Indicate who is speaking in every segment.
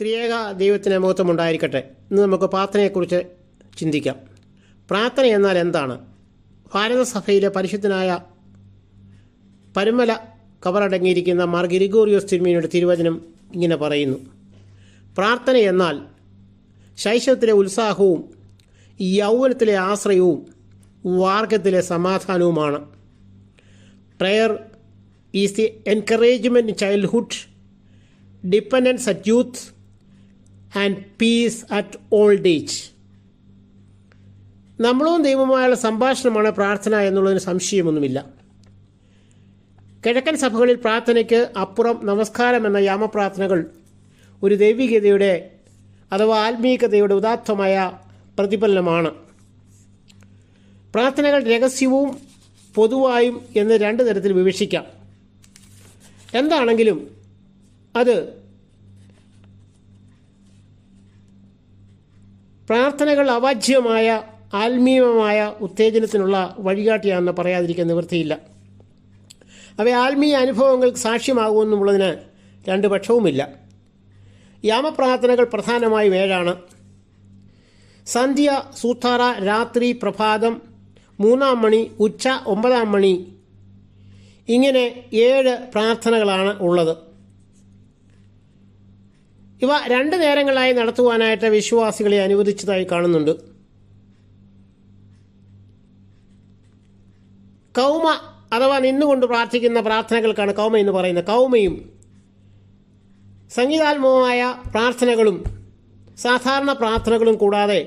Speaker 1: ത്രിയേക ദൈവത്തിന് മഹത്വം ഉണ്ടായിരിക്കട്ടെ ഇന്ന് നമുക്ക് പ്രാർത്ഥനയെക്കുറിച്ച് ചിന്തിക്കാം. പ്രാർത്ഥന എന്നാൽ എന്താണ്? ഭാരതസഭയിലെ പരിശുദ്ധനായ പരുമല കവറടങ്ങിയിരിക്കുന്ന മാർ ഗിരിഗോറിയോസ് തിരുമേനിയുടെ തിരുവചനം ഇങ്ങനെ പറയുന്നു. പ്രാർത്ഥന എന്നാൽ ശൈശവത്തിലെ ഉത്സാഹവും യൗവനത്തിലെ ആശ്രയവും വാർഗത്തിലെ സമാധാനവുമാണ്. Prayer is the encouragement childhood dependence at youth and peace at old age നമ്മളും ദൈവമായുള്ള സംഭാഷണമാണ് പ്രാർത്ഥന എന്നുള്ളതിന് സംശയമൊന്നുമില്ല. കിഴക്കൻ സഭകളിൽ പ്രാർത്ഥനയ്ക്ക് അപ്പുറം നമസ്കാരം എന്ന യാമപ്രാർത്ഥനകൾ ഒരു ദൈവികതയുടെ അഥവാ ആത്മീയതയുടെ ഉദാത്തമായ പ്രതിഫലനമാണ്. പ്രാർത്ഥനകൾ രഹസ്യവും പൊതുവായും എന്ന് രണ്ട് തരത്തിൽ വിവക്ഷിക്കാം. എന്താണെങ്കിലും അത് പ്രാർത്ഥനകൾ അവാജ്യമായ ആത്മീയമായ ഉത്തേജനത്തിനുള്ള വഴികാട്ടിയാണെന്ന് പറയാതിരിക്കാൻ നിവൃത്തിയില്ല. അവ ആത്മീയ അനുഭവങ്ങൾക്ക് സാക്ഷ്യമാകുമെന്നുള്ളതിന് രണ്ട് പക്ഷവുമില്ല. യാമപ്രാർത്ഥനകൾ പ്രധാനമായും ഏഴാണ് സന്ധ്യ സൂത്താറ രാത്രി പ്രഭാതം മൂന്നാം മണി ഉച്ച ഒമ്പതാം മണി ഇങ്ങനെ ഏഴ് പ്രാർത്ഥനകളാണ് ഉള്ളത്. ഇവ രണ്ട് നേരങ്ങളായി നടത്തുവാനായിട്ട് വിശ്വാസികളെ അനുവദിച്ചതായി കാണുന്നുണ്ട്. കൗമ അഥവാ നിന്നുകൊണ്ട് പ്രാർത്ഥിക്കുന്ന പ്രാർത്ഥനകൾക്കാണ് കൗമ എന്ന് പറയുന്നത്. കൗമയും സംഗീതാത്മകമായ പ്രാർത്ഥനകളും സാധാരണ പ്രാർത്ഥനകളും കൂടാതെ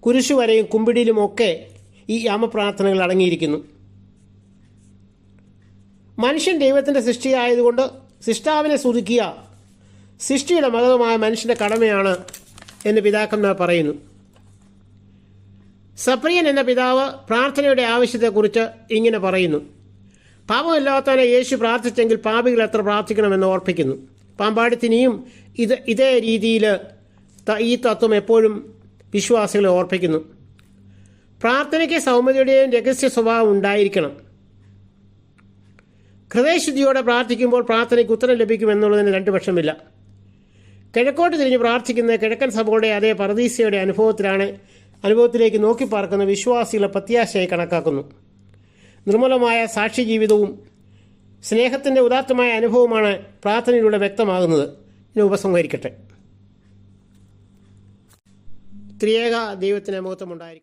Speaker 1: കുരിശുവരയും കുമ്പിടിയിലുമൊക്കെ ഈ യാമപ്രാർത്ഥനകൾ അടങ്ങിയിരിക്കുന്നു. മനുഷ്യൻ ദൈവത്തിന്റെ സൃഷ്ടിയായതുകൊണ്ട് സിഷ്ടാവിനെ സ്തുതിക്കുക സൃഷ്ടിയുടെ മകതമായ മനുഷ്യന്റെ കടമയാണ് എന്ന് പിതാക്കന്മാർ പറയുന്നു. സപ്രിയൻ എന്ന പിതാവ് പ്രാർത്ഥനയുടെ ആവശ്യത്തെക്കുറിച്ച് ഇങ്ങനെ പറയുന്നു. പാപമില്ലാത്തവനെ യേശു പ്രാർത്ഥിച്ചെങ്കിൽ പാപികൾ എത്ര പ്രാർത്ഥിക്കണമെന്ന് ഓർപ്പിക്കുന്നു. പാമ്പാടിത്തിനിയും ഇത് ഇതേ രീതിയിൽ ഈ തത്വം എപ്പോഴും വിശ്വാസികളെ ഓർപ്പിക്കുന്നു. പ്രാർത്ഥനയ്ക്ക് സൗമ്യതയുടെയും രഹസ്യ സ്വഭാവം ഉണ്ടായിരിക്കണം. ഹൃദയശുദ്ധിയോടെ പ്രാർത്ഥിക്കുമ്പോൾ പ്രാർത്ഥനയ്ക്ക് ഉത്തരം ലഭിക്കുമെന്നുള്ളതിന് രണ്ട് പക്ഷമില്ല. കിഴക്കോട്ട് തിരിഞ്ഞ് പ്രാർത്ഥിക്കുന്ന കിഴക്കൻ സഭയുടെ അതേ പരദീസയുടെ അനുഭവത്തിലാണ് അനുഭവത്തിലേക്ക് നോക്കി പാർക്കുന്ന വിശ്വാസികളെ പ്രത്യാശയായി കണക്കാക്കുന്നു. നിർമ്മലമായ സാക്ഷി ജീവിതവും സ്നേഹത്തിന്റെ ഉദാത്തമായ അനുഭവമാണ് പ്രാർത്ഥനയിലൂടെ വ്യക്തമാകുന്നത്. ഇതിനെ ഉപസംഹരിക്കട്ടെ. ത്രിയേക ദൈവത്തിന് മഹത്വം ഉണ്ടായിരിക്കട്ടെ